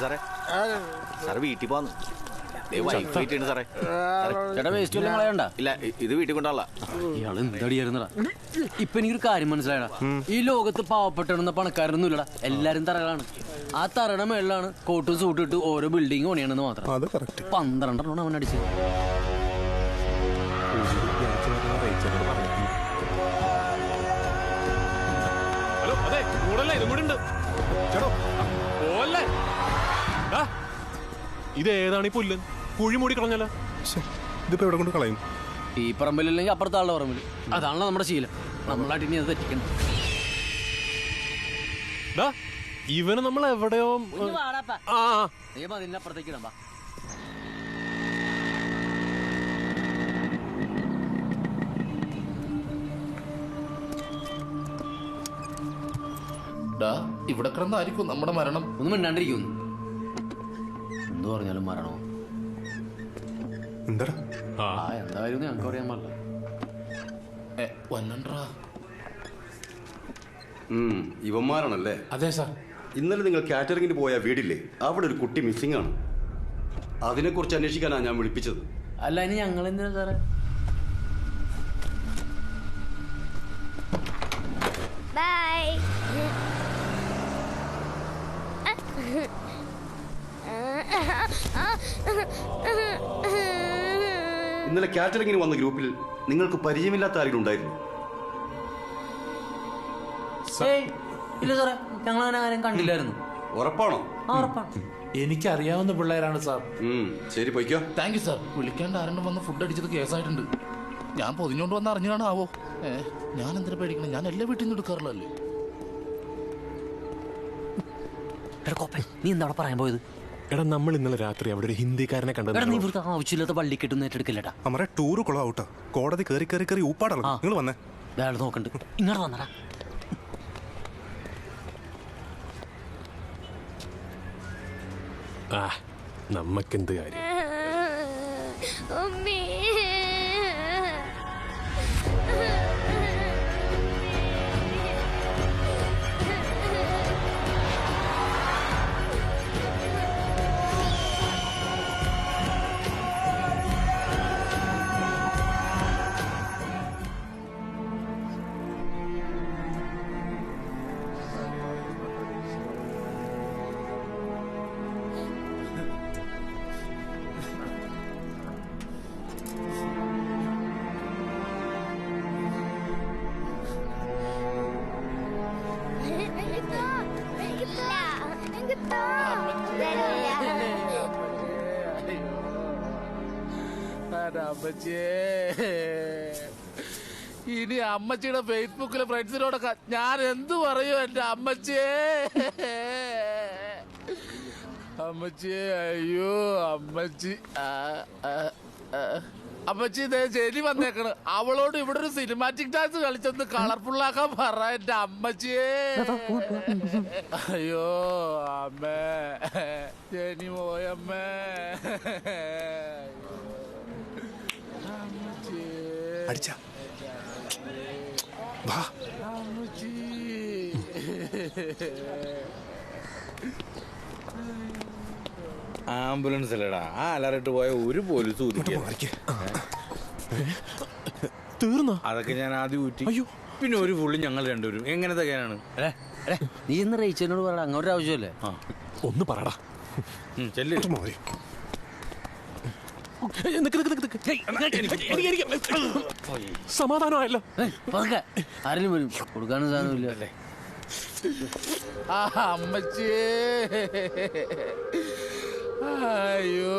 സാറേ. സാറ് വീട്ടിൽ പോന്നു വൈഫ് വെയിറ്റ് ചെയ്യുന്നു സാറേ. ചേട്ടാ വേസ്റ്റ് വല്ലതും കളയണ്ട? ഇല്ല ഇത് വീട്ടിൽ എന്തടിയായിരുന്നടാ? ഇപ്പൊ എനിക്കൊരു കാര്യം മനസ്സിലായടാ. ഈ ലോകത്ത് പാവപ്പെട്ടെന്ന പണക്കാരൊന്നും ഇല്ലടാ. എല്ലാരും തറകളാണ്. ആ തറയുടെ മേളിലാണ് കോട്ടും സൂട്ടും ഇട്ട് ഓരോ ബിൽഡിംഗ് പണിയണെന്ന് മാത്രം. പന്ത്രണ്ടെണ്ണം അവൻ അടിച്ചത്. ഹലോ അതെ ഇതും കൂടെ ഉണ്ട്. ചേട്ടോ ഇത് ഏതാണ് ഈ പുല്ല്? കുഴി മൂടി കളഞ്ഞല്ല ഇതിപ്പോ എവിടെ കൊണ്ട് കളയും? ഈ പറമ്പിലില്ലെങ്കിൽ അപ്പുറത്തെ ആളുടെ പറമ്പിൽ. അതാണല്ലോ നമ്മുടെ ശീലം. നമ്മളായിട്ട് ഇനി അത് തെറ്റിക്കണം ദാ, ഇവന് നമ്മൾ എവിടെയോ ആ അപ്പുറത്തേക്ക് ഇടാം ഇവിടെ കിടന്നായിരിക്കും നമ്മുടെ മരണം. ഒന്നും മിണ്ടാണ്ടിരിക്കുന്നു എന്തു പറഞ്ഞാലും മരണോ ആ. എന്താ കാര്യം ഞങ്ങൾക്ക് അറിയാൻ പാടില്ല. വന്നണ്ടാ ഇവന്മാരാണല്ലേ? അതെ സാർ. ഇന്നലെ നിങ്ങൾ കാറ്ററിംഗിന് പോയ വീടില്ലേ? അവിടെ ഒരു കുട്ടി മിസ്സിംഗ് ആണ്. അതിനെക്കുറിച്ച് അന്വേഷിക്കാനാണ് ഞാൻ വിളിപ്പിച്ചത്. അല്ല ഇനി ഞങ്ങൾ എന്തിനാ സാറേ? ഇന്നലെ കാറ്ററിംഗിന് വന്ന ഗ്രൂപ്പിൽ നിങ്ങൾക്ക് പരിചയമില്ലാത്ത ആരെങ്കിലും ഉണ്ടായിരുന്നു? ഏയ് ഇല്ല സാറേ ഞങ്ങൾ അങ്ങനെ ആരും കണ്ടില്ലായിരുന്നു ഉറപ്പാണോ? ആ ഉറപ്പാണ്. എനിക്കറിയാവുന്ന പിള്ളേരാണ് സാർ. ഉം, ശരി പൊയ്ക്കോ. Thank you sir. വിളിക്കാണ്ട് ആരെങ്കിലും വന്ന് ഫുഡ് അടിച്ചത് കേസായിട്ടുണ്ട് ഞാൻ പൊതിഞ്ഞോണ്ട് വന്ന് അറിഞ്ഞാണ് ആവോ ഏ ഞാൻ എന്തിനാ പേടിക്കണം? ഞാൻ എല്ലാ വീട്ടിൽ നിന്ന് എടുക്കാറുള്ളല്ലേ എടാ നീ എന്താ അവിടെ പറയാൻ പോയത്? എടാ നമ്മൾ ഇന്നലെ രാത്രി അവിടെ ഒരു ഹിന്ദിക്കാരനെ എടാ നീ കണ്ടത് ഇവിടുത്തെ ആവശ്യമില്ലാത്ത വള്ളി കെട്ടുന്ന ഏറ്റെടുക്കില്ലടാ അമറെ ടൂറ് ഔട്ടാ കോടതി കയറി കയറി കയറി ഊപ്പാടാണ് ആ. നിങ്ങൾ വന്നേ അയാൾ നോക്കണ്ട് ഇങ്ങോട്ട് വന്നടാ ആ നമ്മക്കെന്ത് കാര്യം ഉമ്മി ഇനി അമ്മച്ചിയുടെ ഫേസ്ബുക്കിലെ ഫ്രണ്ട്സിനോടൊക്കെ ഞാൻ എന്തു പറയൂ എന്റെ അമ്മച്ചേ? അമ്മച്ചിയെ അയ്യോ അമ്മച്ചി. അമ്മച്ചി ഇതേ ശരി വന്നേക്കണ്. അവളോട് ഇവിടെ ഒരു സിനിമാറ്റിക് ഡാൻസ് കളിച്ചൊന്ന് കളർഫുള്ളാക്കാൻ പറ എന്റെ അമ്മച്ചിയെ. അയ്യോ അമ്മേ. ജനി പോയമ്മേ അമ്മച്ചിയെ അടിച്ച. വാ. ആംബുലൻസ് അല്ലടാ. ആ അലറിട്ട് പോയ ഒരു പോലീസ് തീർന്നോ? അതൊക്കെ ഞാൻ ആദ്യം ഊറ്റി. അയ്യോ. പിന്നെ ഒരു പുള്ളി ഞങ്ങൾ രണ്ടുപേരും. എങ്ങനത്തെ എടേ, എടേ, നീ ഇന്ന് റേച്ചനോട് പറയടാ അങ്ങോട്ട് ആവശ്യമല്ലേ? ആ. ഒന്ന് പറടാ. ചെല്ല്. സമാധാനമായല്ലോ. ആരെങ്കിലും വരും. കൊടുക്കാനും സാധനമില്ല അല്ലേ? അമ്മച്ചേ. അയ്യോ.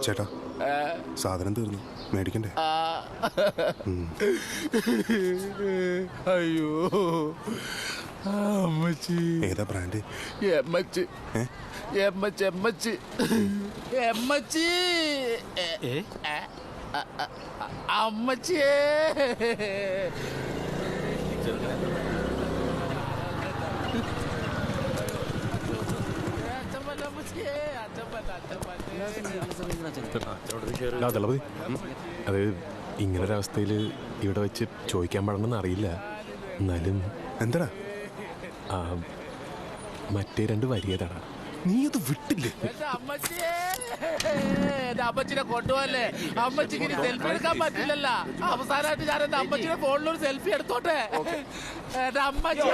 ചേട്ടാ സാധനം തീർന്നു. മേടിക്കണ്ടേ? അയ്യോ. ഏതാ ബ്രാൻഡ് അമ്മച്ചിയേ. ദളപതി. അത് ഇങ്ങനൊരവസ്ഥയിൽ ഇവിടെ വെച്ച് ചോദിക്കാൻ പാടണമെന്ന് അറിയില്ല. എന്നാലും എന്താടാ? മറ്റേ രണ്ട് വരിയതാണ്. നീ അത് വിട്ടില്ലേ? അമ്മച്ചിനെ കൊണ്ടുപോകല്ലേ? അമ്മച്ചിക്ക് ഇനി സെൽഫി എടുക്കാൻ പറ്റില്ലല്ല. അവസാനമായിട്ട് ഞാൻ എന്റെ അമ്മച്ചിയുടെ ഫോണിൽ ഒരു സെൽഫി എടുത്തോട്ടെ? എന്റെ അമ്മച്ചി!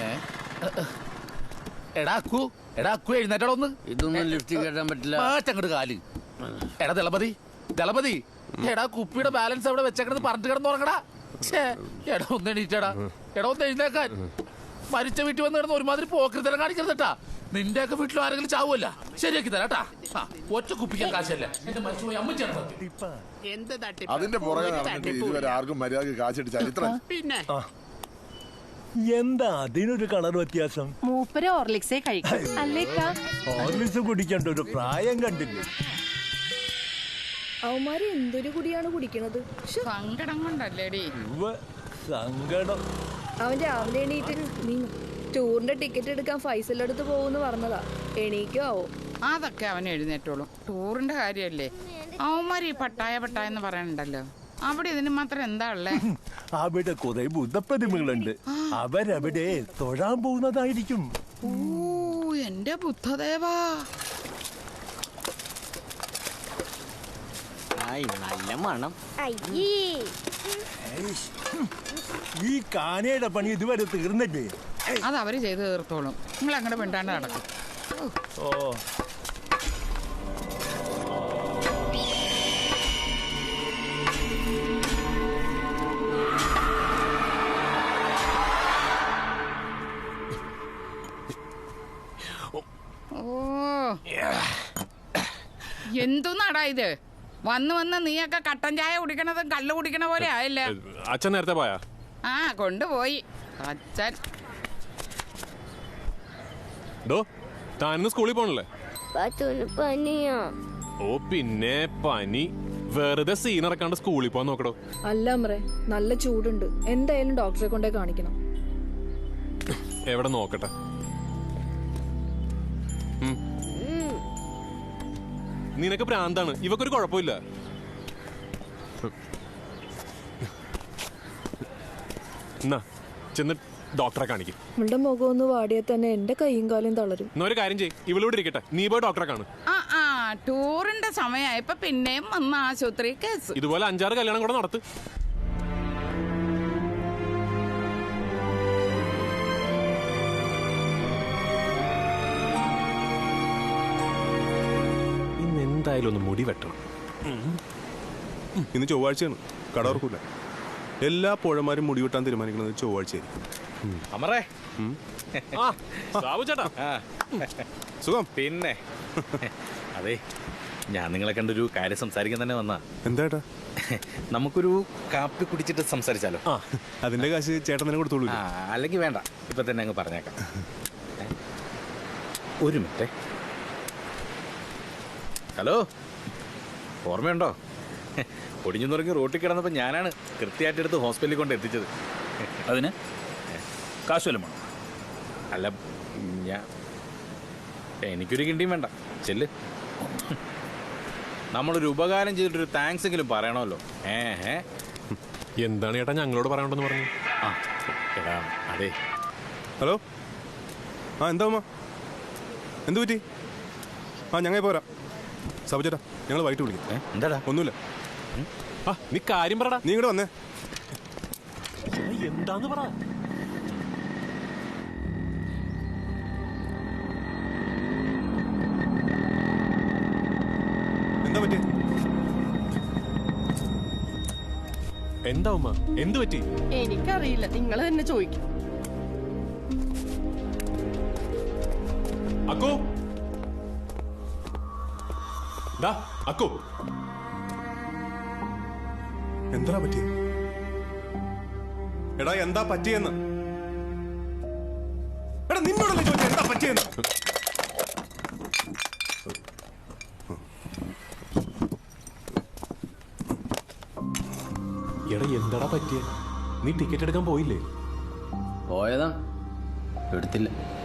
ഏ? എടാ അക്കു എടാ അക്കു ഇതൊന്നും ലിഫ്റ്റ് കയറ്റാൻ പറ്റില്ല. ചങ്ങട് കാൽ. എടാ ദളപതി ദളപതി. എടാ കുപ്പിയുടെ ബാലൻസ് അവിടെ വെച്ചേക്കണത് പറഞ്ഞു കിടന്ന് ഉറങ്ങടാ ഛേ, എടാ ഒന്ന് എണീറ്റടാ. എടാ ഒന്ന് എഴുന്നേക്കാൻ. മരിച്ച വീട്ടിൽ വന്ന് കിടന്ന് ഒരുമാതിരി പോക്കരുതരം കാണിക്കരുതട്ടാ. നിന്റെ ഒക്കെ വീട്ടിലും ആരെങ്കിലും ചാവുമല്ല. ശരിയാക്കി തരാട്ടാ ആ, ഒറ്റ കുപ്പിക്കാൻ കാശല്ലേ. എന്റെ മരിച്ചുപോയി അമ്മച്ചാണ് സത്യം അതിന്റെ പുറകെ നടന്നിട്ട് ഇതുവരെ ആർക്കും മര്യാദയ്ക്ക് കാശിട്ട് ചരിത്രം എന്താ അതിനൊരു കളർ വ്യത്യാസം? മൂപ്പര് ഓർലിക്സേ കഴിക്കും. അല്ലേക്കാ? ഹോർലിക്സ് കുടിക്കേണ്ട ഒരു പ്രായം കണ്ടില്ലേ? അവന്മാര് എന്തൊരു കുടിയാണ് കുടിക്കണത്? സങ്കടം കൊണ്ടല്ലേടി. സങ്കടം. അവൻ രാവിലെ എണീറ്റ് ടൂറിന്റെ ടിക്കറ്റ് എടുക്കാൻ ഫൈസൽ അടുത്ത് പോകുന്നു പറഞ്ഞതാ. എണീക്കോ ആവോ? അതൊക്കെ അവൻ എഴുന്നേറ്റോളൂ. ടൂറിന്റെ കാര്യല്ലേ? അവന്മാർ ഈ പട്ടായ പട്ടായ എന്ന് പറയണ്ടല്ലോ അവിടെ ഇതിന് മാത്രം എന്താ ഉള്ളേ? അവിടെ കുറെ ബുദ്ധപ്രതിമകളുണ്ട്. അവരവിടെ തൊഴാൻ പോകുന്നതായിരിക്കും. ഓ എന്റെ ബുദ്ധദേവാ. നല്ല മണം. അയ്യേ. ഈ കാനയുടെ പണി ഇതുവരെ തീർന്നില്ലേ? അത് അവർ ചെയ്ത് തീർത്തോളും. നിങ്ങൾ അങ്ങോട്ട് മിണ്ടാണ്ട് നടക്കും. ഓ. ഓ. എന്തുന്നാടാ ഇത്? വന്ന് വന്ന് നീയൊക്കെ കട്ടൻ ചായ കുടിക്കണതും കള്ളു കുടിക്കണ പോലെ ആയില്ല? അച്ഛൻ നേരത്തെ പോയാ? ആ കൊണ്ടുപോയി. അച്ഛൻ. ഡോ താനിന്ന് സ്കൂളിൽ പോണല്ലേ? പനിയാ. ഓ പിന്നെ പനി. വെറുതെ സീൻ ഇറക്കാണ്ട് സ്കൂളിൽ പോകാൻ നോക്കടോ. അല്ല അമ്മറേ നല്ല ചൂടുണ്ട്. എന്തായാലും ഡോക്ടറെ കൊണ്ടേ കാണിക്കണം. എവിടെ നോക്കട്ടെ? നിനക്ക് പ്രാന്താണ്. ഇവക്കൊരു കുഴപ്പമില്ല. എന്നാ ചെന്ന് ഡോക്ടറെ കാണിക്കും. ഇവളുടെ മുഖം ഒന്ന് വാടിയാൽ തന്നെ എന്റെ കൈയും കാലും തളരും. ഒരു കാര്യം ചെയ്യ്. ഇവളിവിടെ ഇരിക്കട്ടെ. നീ പോയി ഡോക്ടറെ കാണും. ആ ആ ടൂറിന്റെ സമയമായപ്പോ പിന്നെയും വന്ന ആശുപത്രി കേസ്. ഇതുപോലെ അഞ്ചാറ് കല്യാണം കൂടെ നടത്ത്. എന്തായാലും ഒന്ന് മുടി വെട്ടണം. ഇന്ന് ചൊവ്വാഴ്ചയാണ്. കടവർക്കൂല. എല്ലാ പുഴമാരും മുടി വെട്ടാൻ തീരുമാനിക്കുന്നത് ചൊവ്വാഴ്ചയായിരിക്കും. അമറേ. സാബു ചേട്ടാ. സുഖം? പിന്നെ. അതെ ഞാൻ നിങ്ങളെ കണ്ടൊരു കാര്യം സംസാരിക്കാൻ തന്നെ വന്നാ. എന്താ നമുക്കൊരു കാപ്പി കുടിച്ചിട്ട് സംസാരിച്ചാലോ? അതിന്റെ കാശ് ചേട്ടൻ തന്നെ കൊടുത്തോളൂ. അല്ലെങ്കിൽ വേണ്ട. ഇപ്പൊ തന്നെ അങ്ങ് പറഞ്ഞേക്കാം? ഒരു മിനിറ്റ്. ഹലോ. ഓർമ്മയുണ്ടോ? പൊടിഞ്ഞു തുടങ്ങി റോട്ടിൽ കിടന്നപ്പോൾ ഞാനാണ് കൃത്യമായിട്ട് എടുത്ത് ഹോസ്പിറ്റലിൽ കൊണ്ട് എത്തിച്ചത്. അതിന്? കാശ് വല്ലതും വേണോ? അല്ല ഞാൻ എനിക്കൊരു കിണ്ടിയും വേണ്ട. ചെല്ല്. നമ്മളൊരു ഉപകാരം ചെയ്തിട്ടൊരു താങ്ക്സ് എങ്കിലും പറയണമല്ലോ. ഏ ഏ. എന്താണ് ചേട്ടാ ഞങ്ങളോട് പറയണ്ടെന്ന് പറഞ്ഞു? ആ എടാ അതെ. ഹലോ? ആ എന്താ എന്ത് പറ്റി? ആ ഞങ്ങൾ പോരാ. സബു ചേട്ടാ ഞങ്ങൾ വൈകിട്ട് വിളിക്കും. എന്താടാ? ഒന്നുമില്ല. ആ നീ കാര്യം പറടാ. നീ ഇങ്ങോട്ട് വന്നേ. എന്താന്ന് പറ? എന്താ പറ്റി എന്താ ഉമ്മ? എന്ത് പറ്റി? എനിക്കറിയില്ല. നിങ്ങൾ തന്നെ ചോദിക്കും. അക്കു അക്കു. എന്താ പറ്റിയ? എടാ എന്താ പറ്റിയെന്ന്? എടാ നിന്നോടല്ലേ ചോദിച്ച എന്താ പറ്റിയെന്ന്? എടാ എന്താടാ പറ്റിയ? നീ ടിക്കറ്റ് എടുക്കാൻ പോയില്ലേ? പോയതാ. എടുത്തില്ല.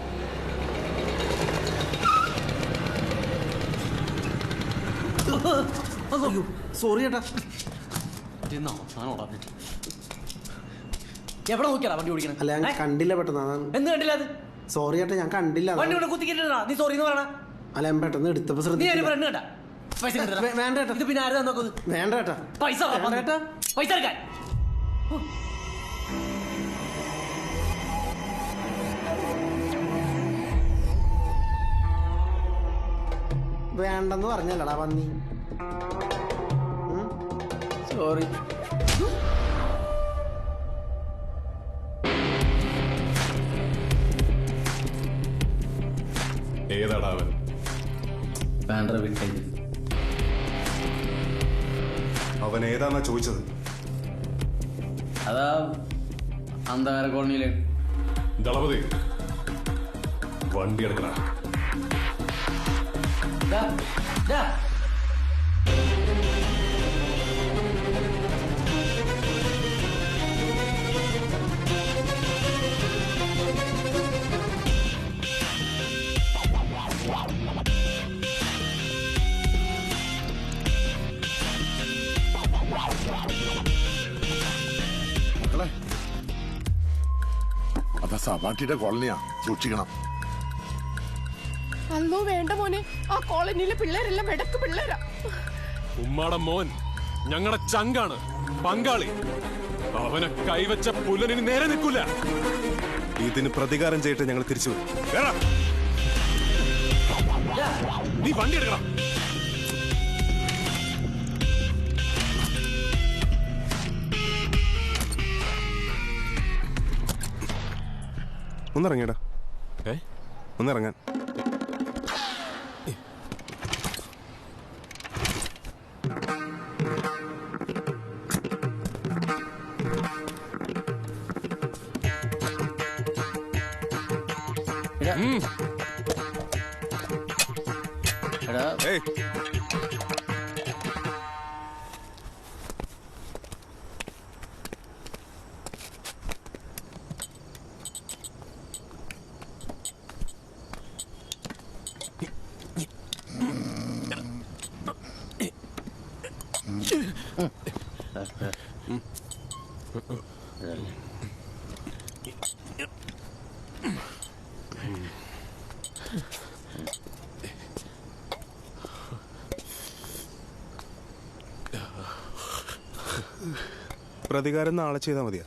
സോറി ചേട്ടാ. എവിടെ നോക്കിയാ വണ്ടി ഓടിക്കണം? അല്ല ഞാൻ കണ്ടില്ല പെട്ടെന്ന് അതാണ് എന്ത് കണ്ടില്ല അത്? സോറി ചേട്ടാ ഞാൻ കണ്ടില്ല വണ്ടി ഇവിടെ കുത്തിക്കിട്ടാ നീ സോറി എന്ന് പറയണ അല്ല ഞാൻ പെട്ടെന്ന് എടുത്തപ്പോ അതിന് ഫ്രണ്ട് കണ്ട? പൈസ വേണ്ട ഇത് പിന്നെ ആരും നോക്കുന്നത് വേണ്ട ചേട്ടാ. പൈസ പൈസ എടുക്കാൻ. വേണ്ടെന്ന് പറഞ്ഞല്ലടാ പന്നി. സോറി ഏതാടാ അവൻ? അവൻ ഏതാന്നാ ചോദിച്ചത്? അതാ അന്ധകാര കോളനിയിലെ ദളപതി. വണ്ടി എടുക്കണ മക്കളെ കോളനിയാ. സൂക്ഷിക്കണം. അല്ലോ വേണ്ട മോനെ. ആ കോളനിയിലെ പിള്ളേരെല്ലാം ഇടയ്ക്ക് പിള്ളേരാ. ഉമ്മാടെ മോൻ ഞങ്ങളുടെ ചങ്കാണ് പങ്കാളി. അവനെ കൈവച്ച പുലനിന് നേരെ നിൽക്കില്ല ഇതിന് പ്രതികാരം ചെയ്തിട്ട് ഞങ്ങൾ തിരിച്ചു വരും. നീ വണ്ടി എടുക്കണം. ഒന്നിറങ്ങിയടാ. ഏ? ഒന്നിറങ്ങാൻ. എടാ ഏയ് പ്രതികാരം നാളെ ചെയ്താൽ മതിയാ?